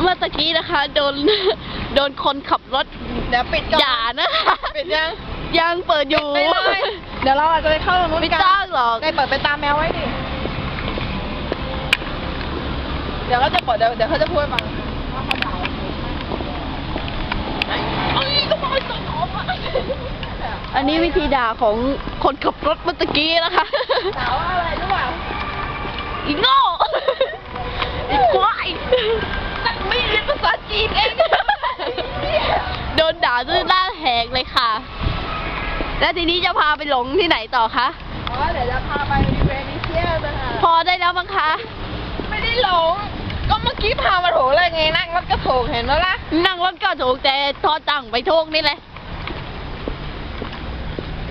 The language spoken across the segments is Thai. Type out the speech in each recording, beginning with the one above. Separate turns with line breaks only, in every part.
เมื่อตะกี้นะคะ โดนโดนคนขับรถ
เดี๋ยวปิดก่อน
ด่านะคะ
ปิดยัง
ยังเปิดอยู่
ไม่ได้เดี๋ยวเราอาจจะไปเข้าตรงนู้น
ไม่
กัน
ต้องหรอก
ได้เปิดไปตามแมวไว้ดิ เดี๋ยวเขาจะเปิดเดี๋ยวเดี๋ยวเขาจะพูดให้ฟังว่าเขาด่าเอ้ยก็มาส่งของมา
อันนี้วิธีด่าของคนขับรถเมื่อตะกี้นะคะ
ด่าว่าอะไรรู้เปล่า
อีโง่ อีควาย
นักไม่เรียนภาษาจีนเอง
โดนด่าจนหน้าแหกเลยค่ะ แล้วทีนี้จะพาไปหลงที่ไหนต่อคะ
อ๋อเดี๋ยวจะพาไปเวนิเซียนะ
พอได้แล้วมั้งคะ
ไม่ได้หลง ก็เมื่อกี้พามาโถเลยไงนั่งรถกระโถกเห็นไหมล่ะ
นั่งรถก็ถูกแต่ทอตังค์ไปโชคนี่แหละ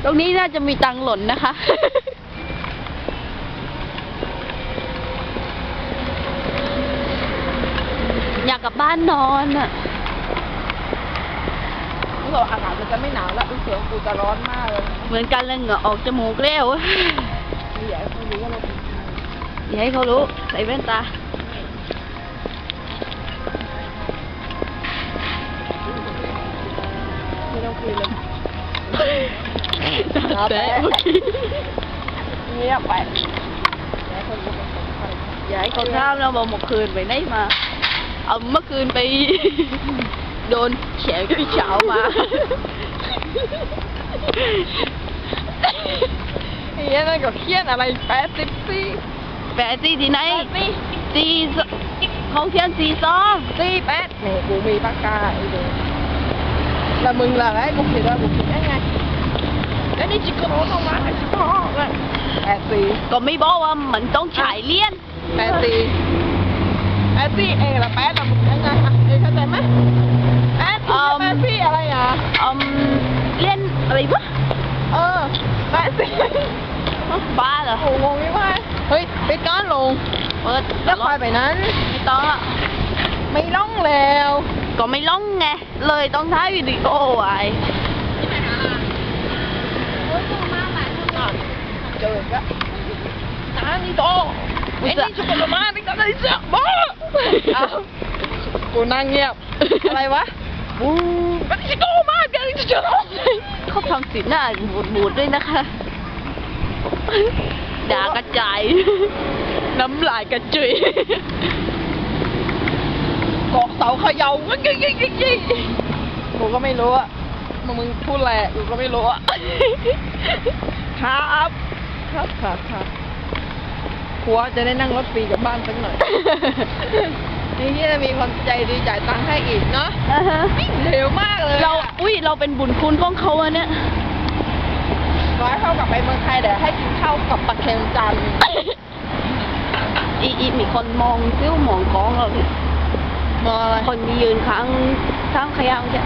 ตรงนี้น่าจะมีตังค์หล่นนะคะ อยากกลับบ้านนอนอะ
รู้ สึกว่าอากาศมันจะไม่หนาวแล้วรู้สึกว่ากูจะร้อนมากเลย
เหมือนกันเลยเหงื่อออกจมูกแล้ว
ไม่อยากให้คนรู้ว่าเราเป็นใคร
อย่าให้เขารู้ใส่แว่นตา
ไม่ต้องคุยเลย
แต่เมื่อกี้
เงียบไปอย่าให้คนรู้ว่าเป็นใคร
อย่าให้เขาท่ามเราบอกเมื่อคืนไปไหนมา เอาเมื่อคืนไป โดนแขกพี่เช้ามา
ไอ้เหี้ยนั่นก็เครียดอะไรแปดสิบสี่
แปดสี่ที่ไหน
แปดสี่
สี่สของเทียนสี่ซอง
สี่แปดนี่กูมีปากกาไอ้เด็กแล้วมึงล่ะไอ้กูผิดว่ากูผิดได้ไงแล้วนี่จิกโกโรต้องมาไอ้จิกโกโรเลยแปดสี่
ก็ไม่บอกว่ามันต้องฉายเลี่ยน
แปดสี่แปดสี่เองละแปดละมึงยังไงอะเองเข้าใจไหม อะไร
วะ
เออแปดสี่
บ้าเหรอ
โอ้งงไม่ว่าเฮ้ยไปก้อนลง
เปิด
แล้วคอยไปนั้น
ไม่ต้องละ
ไม่ล่องแล้ว
ก็ไม่ล่องไง เลยต้องท้ายวิดีโอไว้
เจอก็น้านี่โตไอ้นี่จุกกระมาไม่ต้องได้เสียบ้าเอากูนั่งเงียบ อะไรวะบู
ทำสีหน้าบูดบูดๆด้วยนะคะ ด่ากระจาย น้ำลายกระจุย
เกาะเสาเขย่ายิ่งยิ่งยิ่งยิ่งกูก็ไม่รู้อะมึงมึงพูดอะไรอะกูก็ไม่รู้อะครับ ครับครับครับกลัวจะได้นั่งรถฟรีกลับบ้านสักหน่อย นี่ที่จะมีคนใจดีจ่ายตังค์ให้อีกเนาะ
อ่าฮะ
เร็วมากเลยอะ
เราอุ้ยเราเป็นบุญคุณของเขาอะเนี่ย
ร้อยเท่ากับไปเมืองไทยเดี๋ยวให้กินข้าวกับปลาเค็มจานหนึ่ง
อีอีมีคนมองซิ้วมองกองเราเนี่ย
มออะไร
คนที่ยืนข้างข้างขยะเนี่ย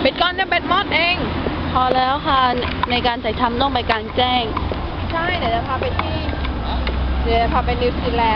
เป็ดก้อนเนี่ยเป็ดมอดเอง
พ อแล้วค่ะ ในการถ่ายทำต้องไปกลางแจ้ง
ใช่ เดี๋ยวจะพาไปที่ เดี๋ยวจะพาไปนิวซีแลนด์